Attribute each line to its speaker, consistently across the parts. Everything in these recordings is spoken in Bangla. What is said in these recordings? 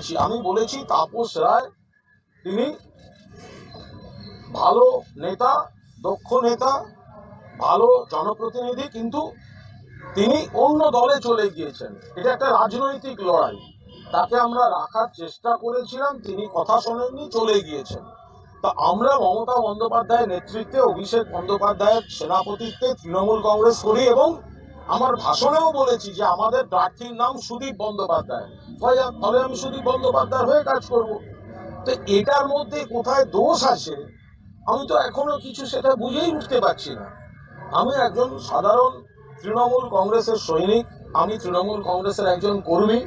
Speaker 1: বলেছি, আমি বলেছি তাপস রায়, তিনি ভালো নেতা, দক্ষ নেতা, ভালো জনপ্রতিনিধি, কিন্তু তিনি অন্য দলে চলে গিয়েছেন। এটা একটা রাজনৈতিক লড়াই। তাকে আমরা রাখার চেষ্টা করেছিলাম, তিনি কথা শোনেননি, চলে গিয়েছেন। তা আমরা মমতা বন্দ্যোপাধ্যায়ের নেতৃত্বে, অভিষেক বন্দ্যোপাধ্যায়ের সেনাপতিত্বে তৃণমূল কংগ্রেস করি এবং আমার ভাষণেও বলেছি যে আমাদের প্রার্থীর নাম সুদীপ বন্দ্যোপাধ্যায়। ফলে- আমি সুদীপ বন্দ্যোপাধ্যায় হয়ে কাজ করব। তো এটার মধ্যে কোথায় দোষ আছে, আমি তো এখনও কিছু সেটা বুঝেই উঠতে পারছি না। আমি একজন সাধারণ তৃণমূল কংগ্রেসের সৈনিক, আমি তৃণমূল কংগ্রেসের একজন কর্মী।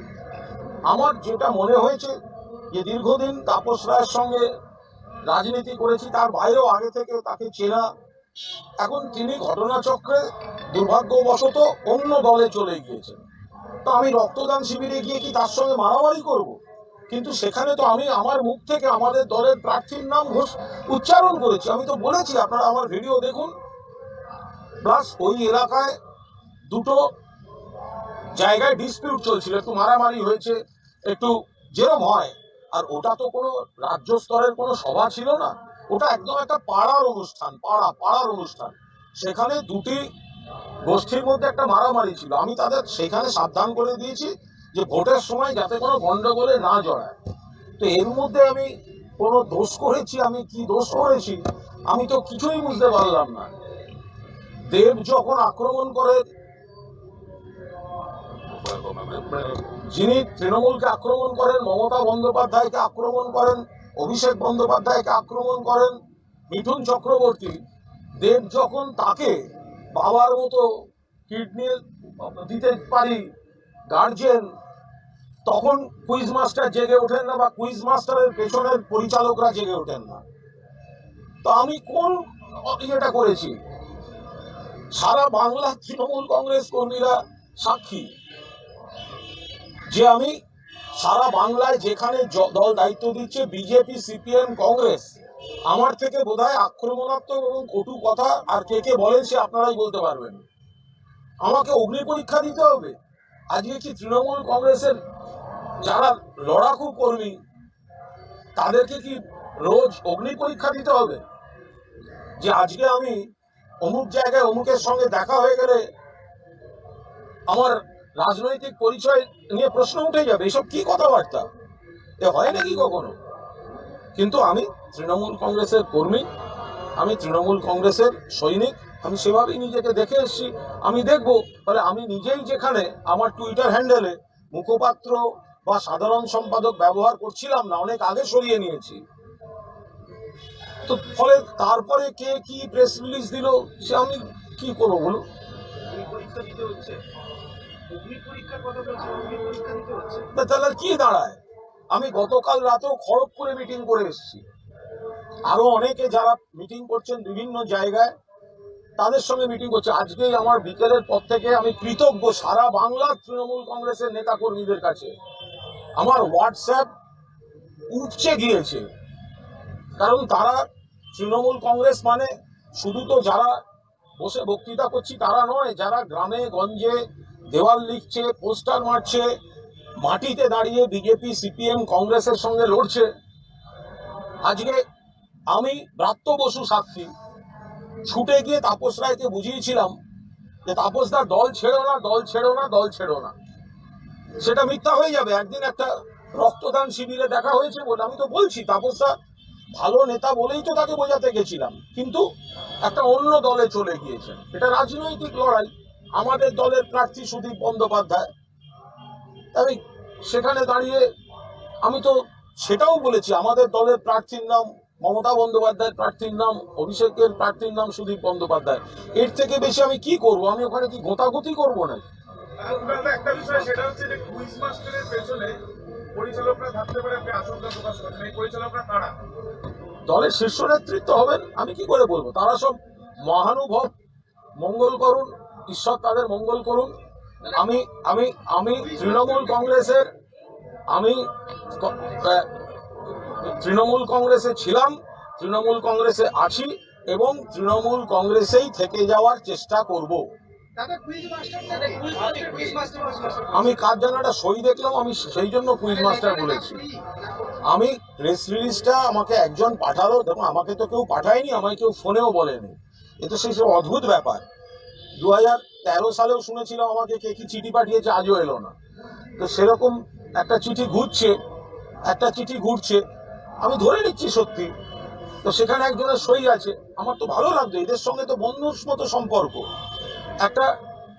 Speaker 1: আমার যেটা মনে হয়েছে যে দীর্ঘদিন তাপস রায়ের সঙ্গে রাজনীতি করেছি, তার বাইরেও আগে থেকে তাকে চেনা। এখন তিনি ঘটনাচক্রে দুর্ভাগ্যবশত অন্য দলে চলে গিয়েছেন তো আমি রক্তদান শিবিরে গিয়ে কি তার সঙ্গে মারামারি করব? কিন্তু সেখানে তো আমি আমার মুখ থেকে আমাদের দলের প্রার্থীর নাম ঘোষ উচ্চারণ করেছি। আমি তো বলেছি, আপনারা আমার ভিডিও দেখুন। প্লাস ওই এলাকায় দুটো জায়গায় ডিসপিউট চলছিল। একটু মারামারি হয়েছে, একটু যেরম হয়। আর ওটা তো কোনো রাজ্য স্তরের কোনো সভা ছিল না। ওটা একদম একটা পাড়ার অনুষ্ঠান, পাড়া, পাড়ার অনুষ্ঠান। সেখানে দুটি গোষ্ঠীর মধ্যে একটা মারামারি ছিল। আমি তাদের সেখানে সাবধান করে দিয়েছি যে ভোটের সময় যাতে কোনো গন্ডগোলে না জড়ায়। তো এর মধ্যে আমি কোনো দোষ করেছি, আমি কি দোষ করেছি, আমি তো কিছুই বুঝতে পারলাম না। দেব যখন আক্রমণ করে, যিনি তৃণমূলকে আক্রমণ করেন, মমতা বন্দ্যোপাধ্যায়কে আক্রমণ করেন, অভিষেক বন্দ্যোপাধ্যায়কে আক্রমণ করেন, মিঠুন চক্রবর্তী, দেব যখন তাকে বাবার মতো কিডনি দিতে পারি গার্জেন তখন কুইজ মাস্টার জেগে ওঠেন না বা কুইজ মাস্টারের পেছনের পরিচালকরা জেগে ওঠেন না। তো আমি কোন ইয়েটা করেছি? সারা বাংলা তৃণমূল কংগ্রেস কর্মীরা সাক্ষী। যে আমি সারা বাংলায় যেখানে দল দায়িত্ব দিচ্ছে বিজেপি, সিপিএম, কংগ্রেস, আমার থেকে বোধহয় আক্রমণাত্মক এবং কটু কথা আর কে কে বলেন সে আপনারাই বলতে পারবেন। আমাকে অগ্নি পরীক্ষা দিতে হবে। আজকে কি তৃণমূল কংগ্রেসের যারা লড়াকু কর্মী, তাদেরকে কি রোজ অগ্নি পরীক্ষা দিতে হবে? যে আজকে আমি অমুক জায়গায় অমুকের সঙ্গে দেখা হয়ে গেলে আমার রাজনৈতিক পরিচয় নিয়ে প্রশ্ন উঠে যাবে, এসব কি কথাবার্তা? এ হয় নাকি কখনো? কিন্তু আমি তৃণমূল কংগ্রেসের কর্মী, আমি তৃণমূল কংগ্রেসের সৈনিক, আমি সেভাবেই নিজেকে দেখে এসেছি। আমি দেখব তাহলে আমি নিজেই যেখানে আমার টুইটার হ্যান্ডেলে মুখপাত্র বা সাধারণ সম্পাদক ব্যবহার করছিলাম না, অনেক আগে সরিয়ে নিয়েছি। তো ফলে তারপরে কে কি প্রেস রিলিজ দিল, সে আমি কি করব বলুন? তাহলে কি দাঁড়ায়? আমি গতকাল রাতেও খড়গপুরে মিটিং করে এসেছি। আরও অনেকে যারা মিটিং করছেন বিভিন্ন জায়গায়, তাদের সঙ্গে মিটিং করছে। আজকেই আমার বিকেলের পর থেকে আমি কৃতজ্ঞ সারা বাংলার তৃণমূল কংগ্রেসের নেতা কর্মীদের কাছে। আমার হোয়াটসঅ্যাপ উঠছে গিয়েছে। কারণ তারা তৃণমূল কংগ্রেস মানে শুধু তো যারা বসে বক্তৃতা করছি তারা নয়, যারা গ্রামে, গঞ্জে দেওয়াল লিখছে, পোস্টার মারছে, মাটিতে দাঁড়িয়ে বিজেপি, সিপিএম, কংগ্রেসের সঙ্গে লড়ছে। আজকে আমি ব্রাত্য বসু সাক্ষী। ছুটে গিয়ে তাপস রায়কে বুঝিয়েছিলাম যে তাপসদার দল ছেড়ো না, দল ছেড়ো না, দল ছেড়ো না। সেটা মিথ্যা হয়ে যাবে। একদিন একটা রক্তদান শিবিরে দেখা হয়েছে বলে আমি তো বলছি তাপসদা ভালো নেতা বলেই তো তাকে বোঝাতে গেছিলাম। কিন্তু একটা অন্য দলে চলে গিয়েছে এটা রাজনৈতিক লড়াই। আমাদের দলের প্রার্থী সুদীপ বন্দ্যোপাধ্যায়। আমি সেখানে দাঁড়িয়ে আমি তো সেটাও বলেছি আমাদের দলের প্রার্থীর নাম মমতা বন্দ্যোপাধ্যায়ের প্রার্থীর নাম অভিষেকের প্রার্থীর নাম সুদীপ বন্দ্যোপাধ্যায়। এর থেকে বেশি আমি কি করব? আমি ওখানে কি গোতাগুতি করব না
Speaker 2: একটা বিষয় সেটা হচ্ছে যে কুইজ মাস্টারের পেছনে পরিচালকরা থাকতে পারে আপনি আশঙ্কা প্রকাশ করছেন এই পরিচালকরা কারা?
Speaker 1: দলের শীর্ষ নেতৃত্ব হবেন আমি কি করে বলব? তারা সব মহানুভব মঙ্গল করুন ঈশ্বর তাদের মঙ্গল করুন আমি আমি আমি তৃণমূল কংগ্রেসের আমি তৃণমূল কংগ্রেসে ছিলাম তৃণমূল কংগ্রেসে আছি এবং তৃণমূল কংগ্রেসেই থেকে যাওয়ার চেষ্টা করব। আমি কার জন্য একটা সই দেখলাম আমি সেই জন্য কুইজ মাস্টার বলেছি। আমি প্রেস রিলিজটা আমাকে একজন পাঠালো দেখো আমাকে তো কেউ পাঠায়নি আমাকে কেউ ফোনেও বলেনি। এ তো সেই সব অদ্ভুত ব্যাপার। দু হাজার তেরো সালেও শুনেছিলাম আমাকে কে কি চিঠি পাঠিয়েছে, আজও এলো না। তো সেরকম একটা চিঠি ঘুরছে, একটা চিঠি ঘুরছে, আমি ধরে নিচ্ছি সত্যি। তো সেখানে একজনের সই আছে, আমার তো ভালো লাগতো এদের সঙ্গে তো বন্ধুর মতো সম্পর্ক। একটা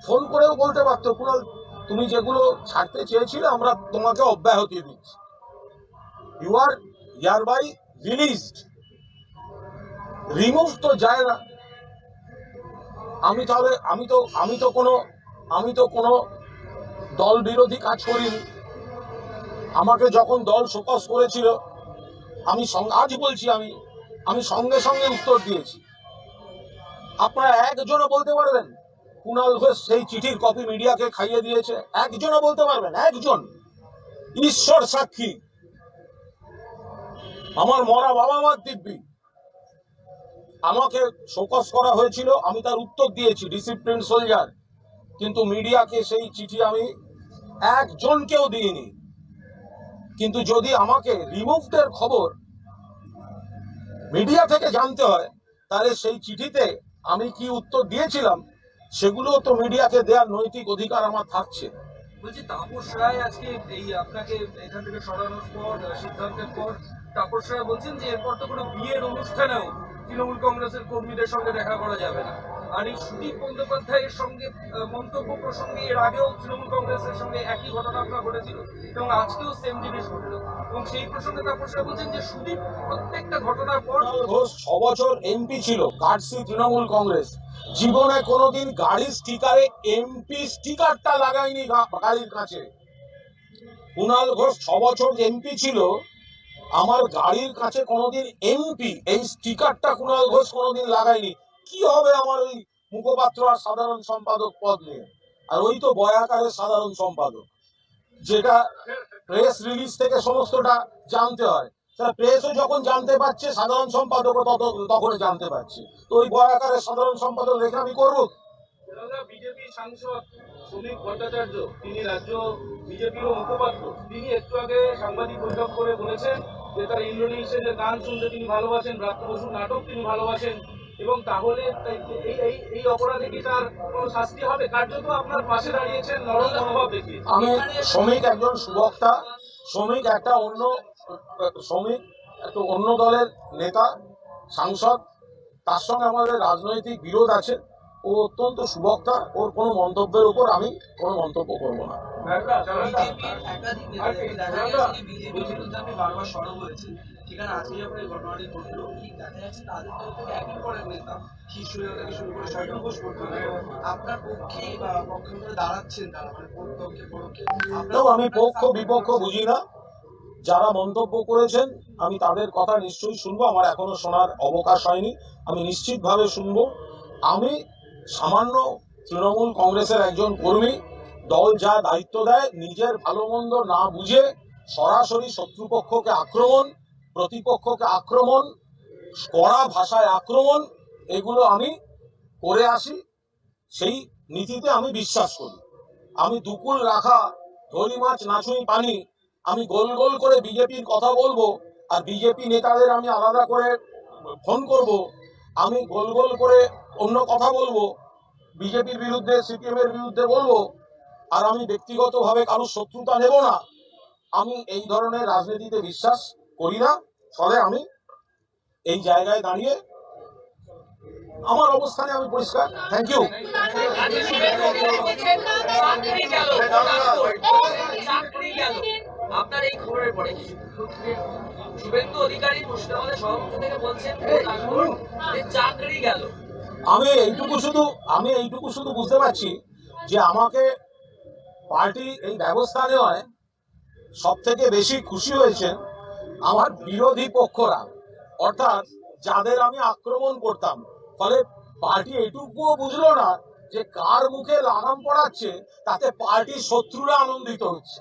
Speaker 1: ফোন করেও বলতে পারতো কুণাল তুমি যেগুলো ছাড়তে চেয়েছিলে, আমরা তোমাকে অব্যাহতি দিচ্ছি you are hereby released remove তো যায় না। আমি তাহলে, আমি তো আমি তো কোনো, আমি তো কোনো দল বিরোধী কাজ করিনি। আমাকে যখন দল শোকস করেছিল, আমি আজ বলছি আমি আমি সঙ্গে সঙ্গে উত্তর দিয়েছি। আপনারা একজনও বলতে পারবেন কুণাল ঘোষ সেই চিঠির কপি মিডিয়াকে খাইয়ে দিয়েছে। একজনও বলতে পারবেন, একজন। ঈশ্বর সাক্ষী। আমার মরা বাবা মার দিব্যি। আমাকে শোকস করা হয়েছিল, আমি তার উত্তর দিয়েছি ডিসিপ্লিন সোলজার কিন্তু মিডিয়াকে সেই চিঠি আমি একজনকেও দিইনি। কিন্তু যদি আমাকে রিমুভদের খবর মিডিয়া থেকে জানতে হয়, তাহলে সেই চিঠিতে আমি কি উত্তর দিয়েছিলাম সেগুলো তো মিডিয়াকে দেওয়ার নৈতিক অধিকার আমার থাকছে।
Speaker 3: বলছি, তাপস রায় আজকে এই আপনাকে এখান থেকে সরানোর পর, সিদ্ধান্তের পর তাপস বলছেন যে এরপর তো কোনো বিয়ের অনুষ্ঠানেও তৃণমূল কংগ্রেসের কর্মীদের সঙ্গে দেখা করা যাবে না। আর এই সুদীপ বন্দ্যোপাধ্যায়ের সঙ্গে মন্তব্য প্রসঙ্গে এর আগেও তৃণমূল কংগ্রেসের সঙ্গে একই ঘটনা আপনার ঘটেছিল এবং আজকেও সেম জিনিস ঘটলো। এবং সেই প্রসঙ্গে তাপস রায় বলছেন যে সুদীপ প্রত্যেকটা ঘটনার পর
Speaker 1: ঘোষ ছ বছর এমপি ছিল কাটসি তৃণমূল কংগ্রেস। জীবনে কোনোদিন গাড়ির স্টিকারে এমপি স্টিকারটা লাগায়নি গাড়ির কাছে। কুণাল ঘোষ ছ বছর এমপি ছিল আমার গাড়ির কাছে কোনোদিন এমপি এই স্টিকারটা কুণাল ঘোষ কোনোদিন লাগায়নি। কি হবে আমার ওই মুখপাত্র আর সাধারণ সম্পাদক পদ নিয়ে? আর ওই তো বয়াকারের সাধারণ সম্পাদক, যেটা প্রেস রিলিজ থেকে সমস্তটা জানতে হয়। প্রেসও যখন জানতে পারছে, সাধারণ সম্পাদকও তত তখন জানতে পারছে। তো ওই বয়াকারের সাধারণ সম্পাদক রেখে আমি করব?
Speaker 3: বিজেপি সাংসদ শ্রমিক ভট্টাচার্য, তিনি রাজ্য বিজেপির তিনি একটু আগে সাংবাদিক বৈঠক করে যে তার গান শুনতে তিনি ভালোবাসেন নাটক তিনি ভালোবাসেন, এবং তাহলে এই এই এই অপরাধে কি তার কোনো শাস্তি হবে? আপনার পাশে দাঁড়িয়েছেন
Speaker 1: আমি শ্রমিক একজন সুবক্তা, শ্রমিক একটা অন্য, শ্রমিক একটা অন্য দলের নেতা, সাংসদ, তার সঙ্গে আমাদের রাজনৈতিক বিরোধ আছে। ও অত্যন্ত সুবক্তা ওর কোনো মন্তব্যের উপর আমি কোনো মন্তব্য করব না
Speaker 4: মানে
Speaker 1: আমি পক্ষ বিপক্ষ বুঝি না যারা মন্তব্য করেছেন আমি তাদের কথা নিশ্চয়ই শুনব আমার এখনও শোনার অবকাশ হয়নি আমি নিশ্চিতভাবে শুনব আমি সামান্য তৃণমূল কংগ্রেসের একজন কর্মী দল যা দায়িত্ব দেয়, নিজের ভালো মন্দ না বুঝে সরাসরি শত্রুপক্ষকে আক্রমণ, প্রতিপক্ষকে আক্রমণ, কড়া ভাষায় আক্রমণ, এগুলো আমি করে আসি। সেই নীতিতে আমি বিশ্বাস করি। আমি দুকুল রাখা ধরি মাছ নাচুই পানি, আমি গোল গোল করে বিজেপির কথা বলব আর বিজেপি নেতাদের আমি আলাদা করে ফোন করব। আমি গোল গোল করে অন্য কথা বলব। বিজেপির বিরুদ্ধে সিপিএম এর বিরুদ্ধে বলব, আর আমি ব্যক্তিগতভাবে কারোর শত্রুতা নেব না। আমি এই ধরনের রাজনীতিতে বিশ্বাস করি না। ফলে আমি এই জায়গায় দাঁড়িয়ে আমার অবস্থানে আমি পরিষ্কার। থ্যাংক ইউ
Speaker 4: আপনার এই খবরের পরে শুভেন্দু অধিকারী মুর্শিদাবাদের সভাপতি থেকে বলছেন যে চাকরি গেল।
Speaker 1: আমি এইটুকু শুধু আমি এইটুকু শুধু বুঝতে পারছি যে আমাকে পার্টি এই ব্যবস্থা নেওয়ায় সব থেকে বেশি খুশি হয়েছেন আমার বিরোধী পক্ষরা। অর্থাৎ যাদের আমি আক্রমণ করতাম। ফলে পার্টি এইটুকুও বুঝলো না যে কার মুখে লাগাম পড়াচ্ছে তাতে পার্টির শত্রুরা আনন্দিত হচ্ছে।